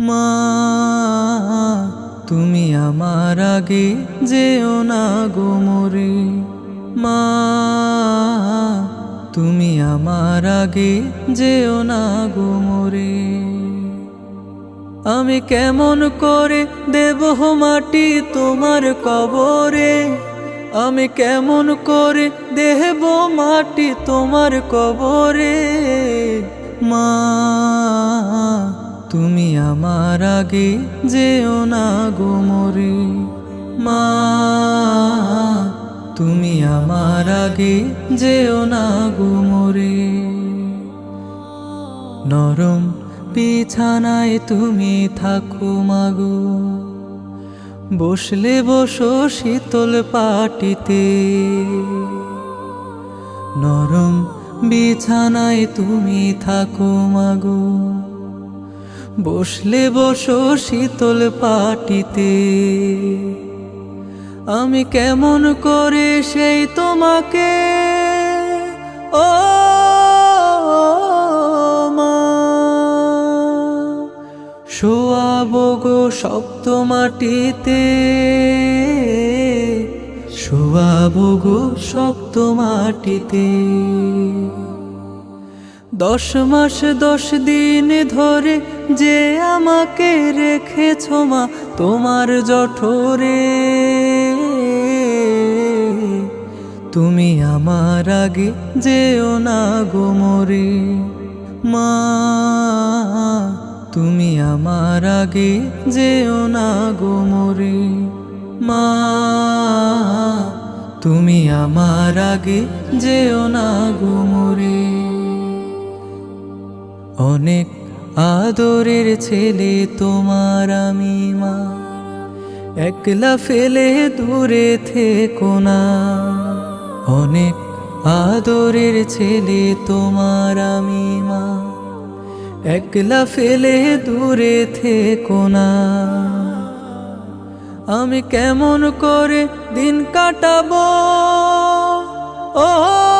মা, তুমি আমার আগে যেও না গো মরে। মা, তুমি আমার আগে যেও না গো মরে। আমি কেমন করে দেব মাটি তোমার কবরে। আমি কেমন করে দেব মাটি তোমার কবরে। মা তুমি আমার আগে যেও না গো মরে। মা, তুমি আমার আগে যেও না গো মরে। নরম বিছানায় তুমি থাকো মাগো বসলে বসো শীতল পাটিতে। নরম বিছানায় তুমি থাকো মাগো বসলে বসো শীতল পাটিতে। আমি কেমন করে সেই তোমাকে? ও শোয়াবো গো শক্ত মাটিতে। শোয়াবো গো শক্ত মাটিতে। দশ মাস দশ দিন ধরে যে আমাকে রেখেছ মা, তোমার জঠরে। তুমি আমার আগে যেও না গো মরে। মা, তুমি আমার আগে যেও না গো মরে। মা, তুমি আমার আগে যেও না গো মরে। অনেক আদরের ছেলে তোমার আমি মা। একলা ফেলে দূরে থেকো না। অনেক আদরের ছেলে তোমার আমি মা। একলা ফেলে দূরে থেকো না। আমি কেমন করে দিন কাটাবো? ও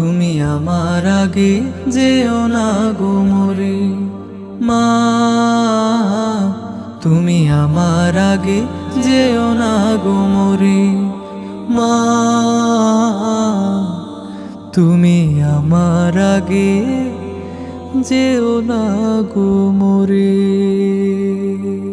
তুমি আমার আগে যেও না গো মরে। মা, তুমি আমার আগে যেও না গো মরে। মা, তুমি আমার আগে যেও না গো মরে।